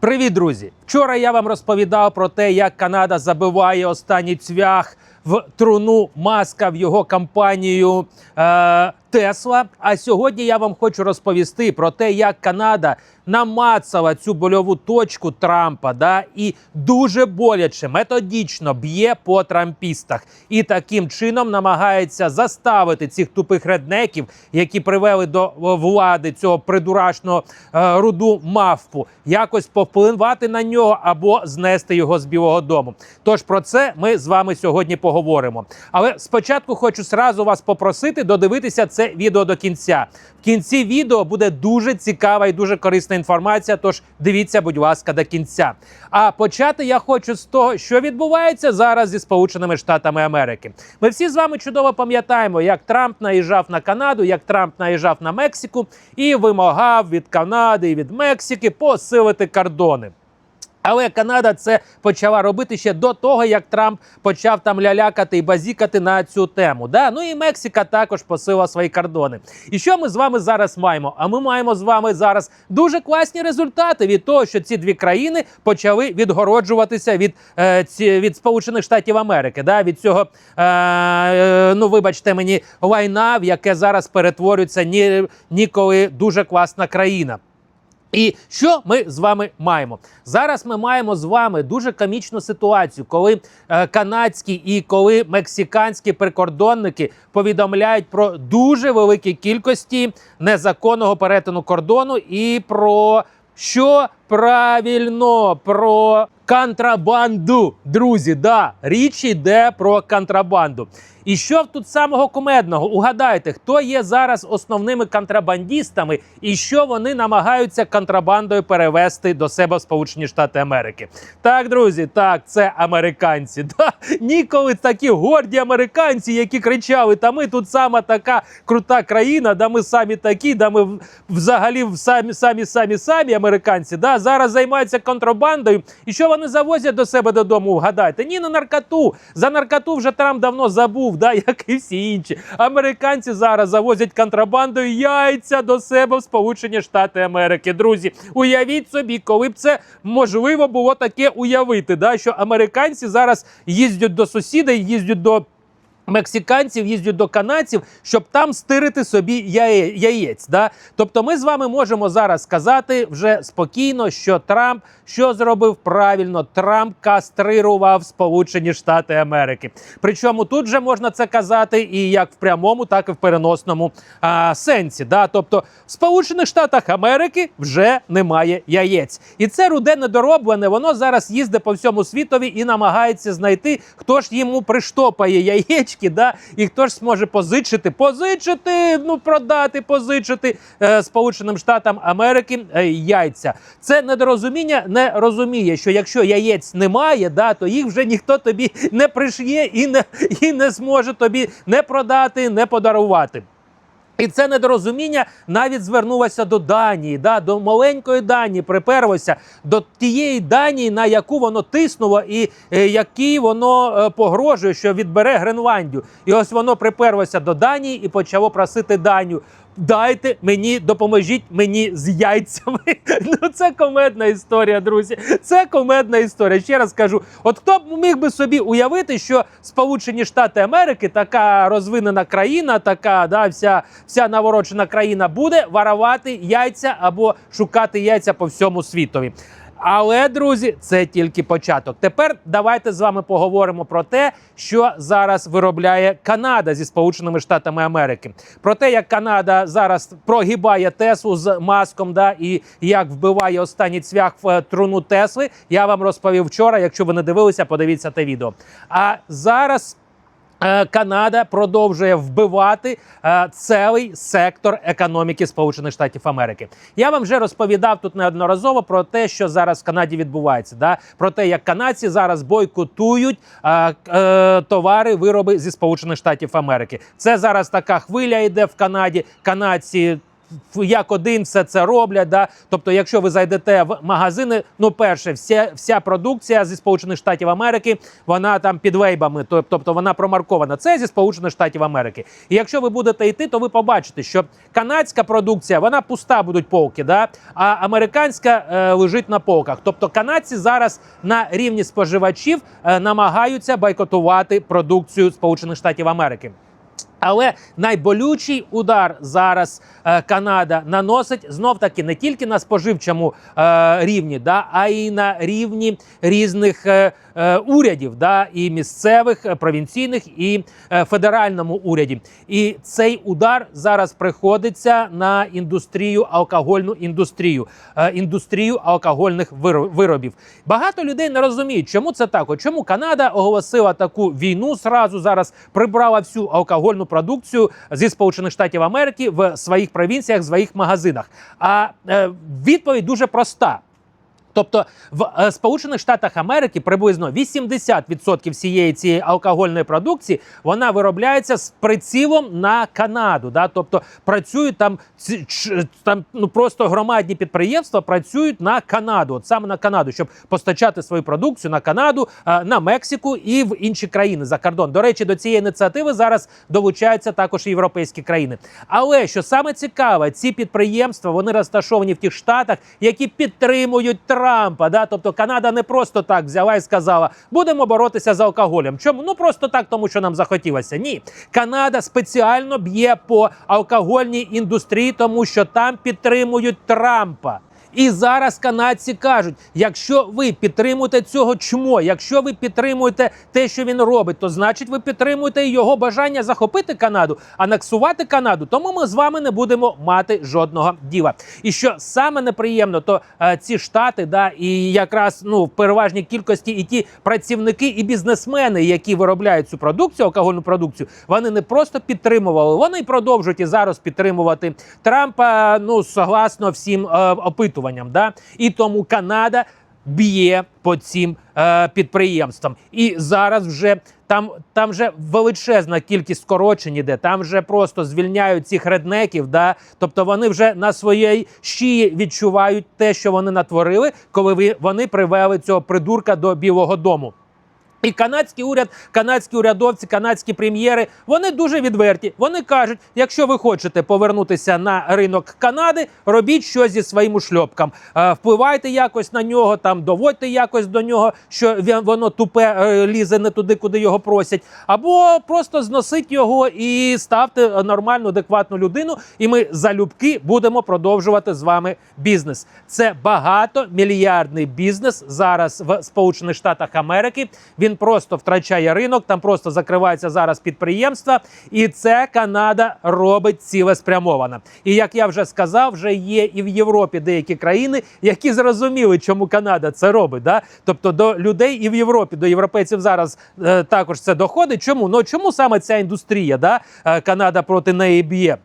Привіт, друзі! Вчора я вам розповідав про те, як Канада забиває останній цвях в труну маска в його кампанію е, Тесла. А сьогодні я вам хочу розповісти про те, як Канада намацала цю больову точку Трампа, да, і дуже боляче, методично б'є по трампістах, і таким чином намагається заставити цих тупих реднеків, які привели до влади цього придурашного е, руду мавпу, якось повпливати на нього або знести його з Білого Дому. Тож про це ми з вами сьогодні поговоримо. Але спочатку хочу сразу вас попросити додивитися це відео до кінця. В кінці відео буде дуже цікава і дуже корисна інформація. Тож дивіться, будь ласка, до кінця. А почати я хочу з того, що відбувається зараз зі Сполученими Штатами Америки. Ми всі з вами чудово пам'ятаємо, як Трамп наїжджав на Канаду, як Трамп наїжджав на Мексику і вимагав від Канади і від Мексики посилити кордони. Але Канада це почала робити ще до того, як Трамп почав там лялякати і базікати на цю тему. Да? Ну і Мексика також посила свої кордони. І що ми з вами зараз маємо? А ми маємо з вами зараз дуже класні результати від того, що ці дві країни почали відгороджуватися від, е, ці, від Сполучених Штатів Америки. Да? Від цього, е, е, ну вибачте мені, лайна, в яке зараз перетворюється ні, ніколи дуже класна країна. І що ми з вами маємо зараз? Ми маємо з вами дуже комічну ситуацію, коли е, канадські і коли мексиканські прикордонники повідомляють про дуже великі кількості незаконного перетину кордону і про що правильно про контрабанду. Друзі, да, річ йде про контрабанду. І що тут самого кумедного? Угадайте, хто є зараз основними контрабандістами і що вони намагаються контрабандою перевести до себе в Сполучені Штати Америки? Так, друзі, так, це американці. Да? Ніколи такі горді американці, які кричали: Та ми тут сама така крута країна, да ми самі такі, да ми взагалі самі самі самі самі американці. Да? Зараз займаються контрабандою. І що вони завозять до себе додому? Вгадайте? Ні, на наркоту. За наркоту вже Трамп давно забув, да? як і всі інші. Американці зараз завозять контрабандою яйця до себе в Сполучені Штати Америки. Друзі, уявіть собі, коли б це можливо було таке уявити, да? що американці зараз їздять до сусіда, їздять до. Мексиканців їздять до канадців, щоб там стирити собі яє, яєць. Да? Тобто, ми з вами можемо зараз сказати вже спокійно, що Трамп що зробив правильно, Трамп кастрирував Сполучені Штати Америки. Причому тут же можна це казати і як в прямому, так і в переносному а, сенсі. Да? Тобто, в Сполучених Штатах Америки вже немає яєць, і це руде недороблене. Воно зараз їздить по всьому світові і намагається знайти, хто ж йому приштопає яєчки да, і хто ж зможе позичити, позичити, ну продати, позичити е, Сполученим Штатам Америки е, яйця. Це недорозуміння не розуміє, що якщо яєць немає, да, то їх вже ніхто тобі не пришє і не, і не зможе тобі не продати, не подарувати. І це недорозуміння навіть звернулося до Данії, да, до маленької Данії приперлося до тієї Данії, на яку воно тиснуло, і е, якій воно е, погрожує, що відбере Гренландію. І ось воно приперлося до Данії і почало просити Данію. Дайте мені, допоможіть мені з яйцями. Ну це комедна історія, друзі. Це комедна історія. Ще раз кажу: от хто б міг би собі уявити, що Сполучені Штати Америки, така розвинена країна, така да, вся вся наворочена країна, буде варувати яйця або шукати яйця по всьому світові. Але, друзі, це тільки початок. Тепер давайте з вами поговоримо про те, що зараз виробляє Канада зі Сполученими Штатами Америки. Про те, як Канада зараз прогибає Теслу з маском, да і як вбиває останній цвях в е, труну Тесли. Я вам розповів вчора. Якщо ви не дивилися, подивіться те відео. А зараз. Е, Канада продовжує вбивати е, цілий сектор економіки Сполучених Штатів Америки. Я вам вже розповідав тут неодноразово про те, що зараз в Канаді відбувається. Да? Про те, як канадці зараз бойкотують е, е, товари, вироби зі Сполучених Штатів Америки. Це зараз така хвиля йде в Канаді. Канадці як один все це роблять. Да? Тобто, якщо ви зайдете в магазини, ну перше, вся, вся продукція зі Сполучених Штатів Америки, вона там під вейбами, тобто вона промаркована. Це зі Сполучених Штатів Америки. І якщо ви будете йти, то ви побачите, що канадська продукція вона пуста будуть полки, да? а американська е, лежить на полках. Тобто канадці зараз на рівні споживачів е, намагаються бойкотувати продукцію Сполучених Штатів Америки. Але найболючий удар зараз е, Канада наносить знов таки не тільки на споживчому е, рівні, да, а й на рівні різних е, е, урядів, да, і місцевих, е, провінційних, і е, федеральному уряді. І цей удар зараз приходиться на індустрію, алкогольну індустрію, е, індустрію алкогольних виро- виробів. Багато людей не розуміють, чому це так. От Чому Канада оголосила таку війну зразу зараз прибрала всю алкогольну продукцію зі Сполучених Штатів Америки в своїх провінціях, в своїх магазинах. А е, відповідь дуже проста. Тобто в е, Сполучених Штатах Америки приблизно 80% всієї цієї алкогольної продукції вона виробляється з прицілом на Канаду. Да? Тобто працюють там там ну просто громадні підприємства працюють на Канаду, от саме на Канаду, щоб постачати свою продукцію на Канаду, е, на Мексику і в інші країни за кордон. До речі, до цієї ініціативи зараз долучаються також європейські країни. Але що саме цікаве, ці підприємства вони розташовані в тих штатах, які підтримують Трампа. Да? Тобто Канада не просто так взяла і сказала, будемо боротися з алкоголем. Чому? Ну просто так, тому що нам захотілося. Ні, Канада спеціально б'є по алкогольній індустрії, тому що там підтримують Трампа. І зараз канадці кажуть: якщо ви підтримуєте цього чмо, якщо ви підтримуєте те, що він робить, то значить ви підтримуєте його бажання захопити Канаду, анексувати Канаду. Тому ми з вами не будемо мати жодного діла. І що саме неприємно, то е, ці штати, да, і якраз ну в переважній кількості і ті працівники і бізнесмени, які виробляють цю продукцію, алкогольну продукцію, вони не просто підтримували, вони продовжують і зараз підтримувати Трампа. Ну согласно всім е, опитуванням. Да? І тому Канада б'є по цим е, підприємствам. І зараз вже там, там вже величезна кількість скорочень іде, там вже просто звільняють цих реднеків. Да? Тобто вони вже на своїй шиї відчувають те, що вони натворили, коли вони привели цього придурка до Білого Дому. І канадський уряд, канадські урядовці, канадські прем'єри вони дуже відверті. Вони кажуть: якщо ви хочете повернутися на ринок Канади, робіть щось зі своїм ушльопком. Е, впливайте якось на нього, там доводьте якось до нього, що воно тупе е, лізе не туди, куди його просять, або просто зносить його і ставте нормальну, адекватну людину. І ми залюбки будемо продовжувати з вами бізнес. Це багатомільярдний бізнес зараз в Сполучених Штатах Америки. Він просто втрачає ринок, там просто закриваються зараз підприємства, і це Канада робить цілеспрямовано. І як я вже сказав, вже є і в Європі деякі країни, які зрозуміли, чому Канада це робить. Да? Тобто до людей і в Європі, до європейців зараз е, також це доходить. Чому? Ну чому саме ця індустрія? Да? Е, Канада проти неї б'є.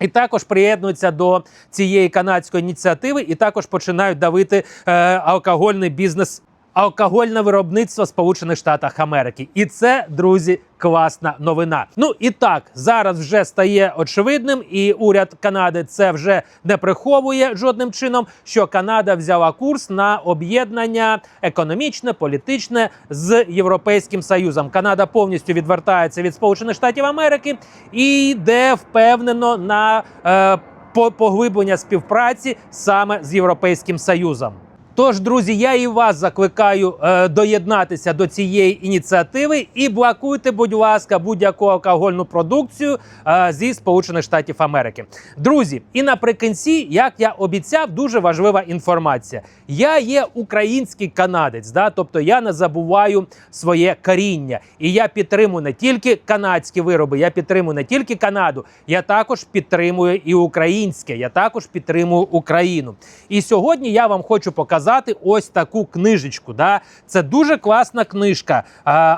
І також приєднуються до цієї канадської ініціативи, і також починають давити е, алкогольний бізнес, алкогольне виробництво Сполучених Штатах Америки. І це, друзі, класна новина. Ну і так зараз вже стає очевидним, і уряд Канади це вже не приховує жодним чином. Що Канада взяла курс на об'єднання економічне, політичне з Європейським Союзом. Канада повністю відвертається від Сполучених Штатів Америки і йде впевнено на е, по- поглиблення співпраці саме з Європейським Союзом. Тож, друзі, я і вас закликаю е, доєднатися до цієї ініціативи і блокуйте, будь ласка, будь-яку алкогольну продукцію е, зі Сполучених Штатів Америки. Друзі, і наприкінці, як я обіцяв, дуже важлива інформація. Я є український канадець, да? тобто я не забуваю своє коріння. І я підтримую не тільки канадські вироби, я підтримую не тільки Канаду, я також підтримую і українське, я також підтримую Україну. І сьогодні я вам хочу показати ось таку книжечку. Да? Це дуже класна книжка.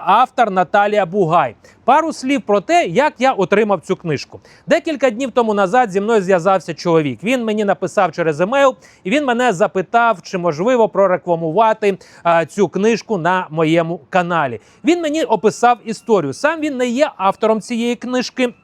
Автор Наталія Бугай. Пару слів про те, як я отримав цю книжку. Декілька днів тому назад зі мною зв'язався чоловік. Він мені написав через емейл, і він мене запитав, чи можливо прорекламувати цю книжку на моєму каналі. Він мені описав історію. Сам він не є автором цієї книжки.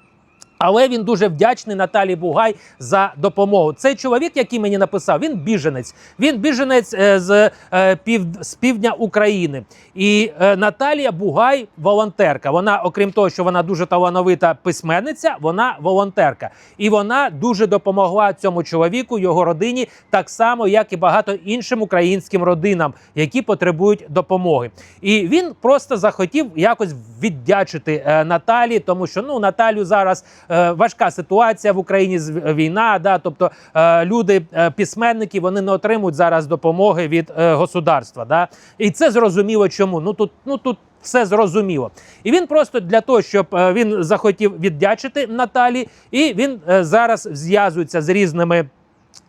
Але він дуже вдячний Наталі Бугай за допомогу. Цей чоловік, який мені написав, він біженець. Він біженець е, з, е, пів, з півдня України. І е, Наталія Бугай волонтерка. Вона, окрім того, що вона дуже талановита письменниця, вона волонтерка. І вона дуже допомогла цьому чоловіку, його родині, так само, як і багато іншим українським родинам, які потребують допомоги. І він просто захотів якось віддячити Наталі, тому що ну Наталю зараз важка ситуація в Україні з війна. Да, тобто е, люди, е, письменники, вони не отримують зараз допомоги від е, государства. Да, і це зрозуміло, чому. Ну тут, ну тут. Все зрозуміло, і він просто для того, щоб е, він захотів віддячити Наталі, і він е, зараз зв'язується з різними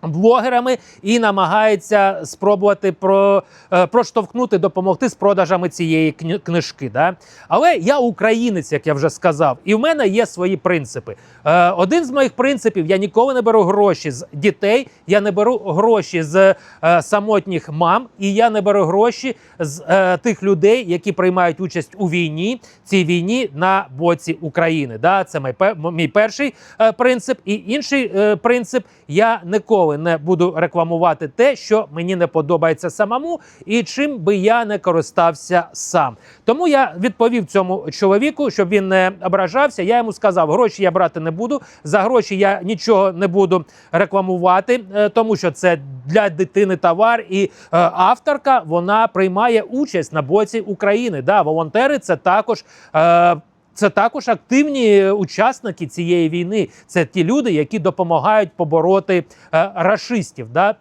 блогерами і намагається спробувати про, е, проштовхнути, допомогти з продажами цієї книжки. Да? Але я українець, як я вже сказав, і в мене є свої принципи. Е, один з моїх принципів: я ніколи не беру гроші з дітей, я не беру гроші з е, самотніх мам, і я не беру гроші з тих людей, які приймають участь у війні, цій війні на боці України. Да? Це мій, пе- мій перший принцип. І інший принцип: я ніколи не буду рекламувати те, що мені не подобається самому, і чим би я не користався сам. Тому я відповів цьому чоловіку, щоб він не ображався. Я йому сказав, гроші я брати не буду. За гроші я нічого не буду рекламувати, е, тому що це для дитини товар. І е, авторка вона приймає участь на боці України. Да, волонтери це також. Е, це також активні учасники цієї війни. Це ті люди, які допомагають побороти е, рашистів. Да?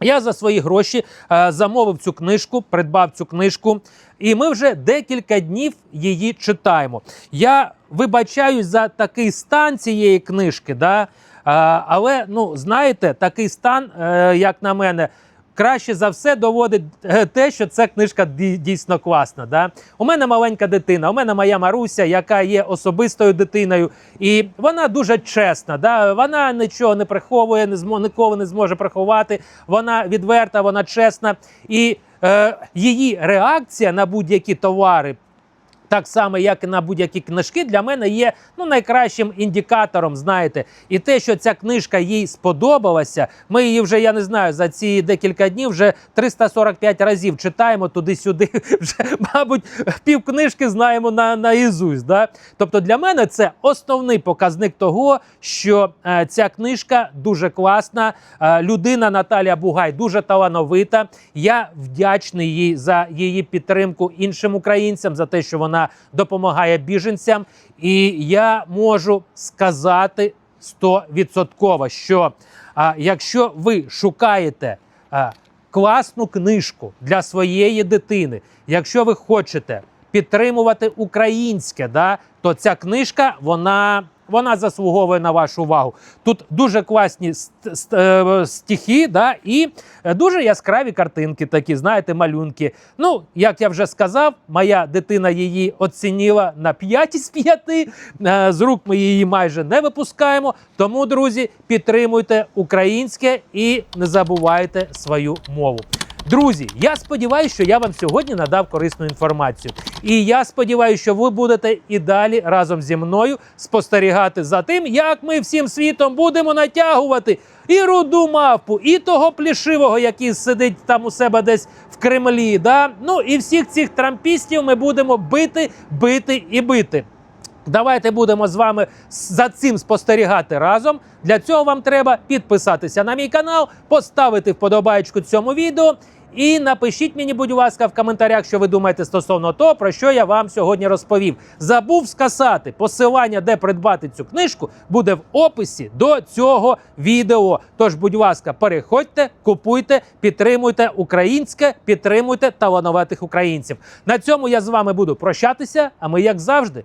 Я за свої гроші е, замовив цю книжку, придбав цю книжку, і ми вже декілька днів її читаємо. Я вибачаюсь за такий стан цієї книжки, да? е, але ну знаєте, такий стан, е, як на мене. Краще за все доводить е, те, що ця книжка дій- дійсно класна. Да? У мене маленька дитина, у мене моя Маруся, яка є особистою дитиною, і вона дуже чесна. Да? Вона нічого не приховує, не змо, ніколи не зможе приховати. Вона відверта, вона чесна. І е, її реакція на будь-які товари. Так само, як і на будь-які книжки, для мене є ну найкращим індикатором. Знаєте, і те, що ця книжка їй сподобалася, ми її вже я не знаю за ці декілька днів вже 345 разів читаємо туди-сюди. Вже, мабуть, пів книжки знаємо на, на Ізусь. Да? Тобто для мене це основний показник того, що е, ця книжка дуже класна. Е, людина Наталія Бугай дуже талановита. Я вдячний їй за її підтримку іншим українцям, за те, що вона допомагає біженцям. І я можу сказати стовідсотково, що а, якщо ви шукаєте а, класну книжку для своєї дитини, якщо ви хочете підтримувати українське, да, то ця книжка вона. Вона заслуговує на вашу увагу. Тут дуже класні е, стихи, да, і е, дуже яскраві картинки, такі, знаєте, малюнки. Ну, як я вже сказав, моя дитина її оцінила на 5 із 5. Е, З рук ми її майже не випускаємо. Тому, друзі, підтримуйте українське і не забувайте свою мову. Друзі, я сподіваюся, що я вам сьогодні надав корисну інформацію. І я сподіваюся, що ви будете і далі разом зі мною спостерігати за тим, як ми всім світом будемо натягувати і руду мавпу, і того плішивого, який сидить там у себе десь в Кремлі. Да? Ну і всіх цих трампістів ми будемо бити, бити і бити. Давайте будемо з вами за цим спостерігати разом. Для цього вам треба підписатися на мій канал, поставити вподобайку цьому відео. І напишіть мені, будь ласка, в коментарях, що ви думаєте стосовно того, про що я вам сьогодні розповів. Забув сказати, посилання, де придбати цю книжку, буде в описі до цього відео. Тож, будь ласка, переходьте, купуйте, підтримуйте українське, підтримуйте талановитих українців. На цьому я з вами буду прощатися. А ми, як завжди,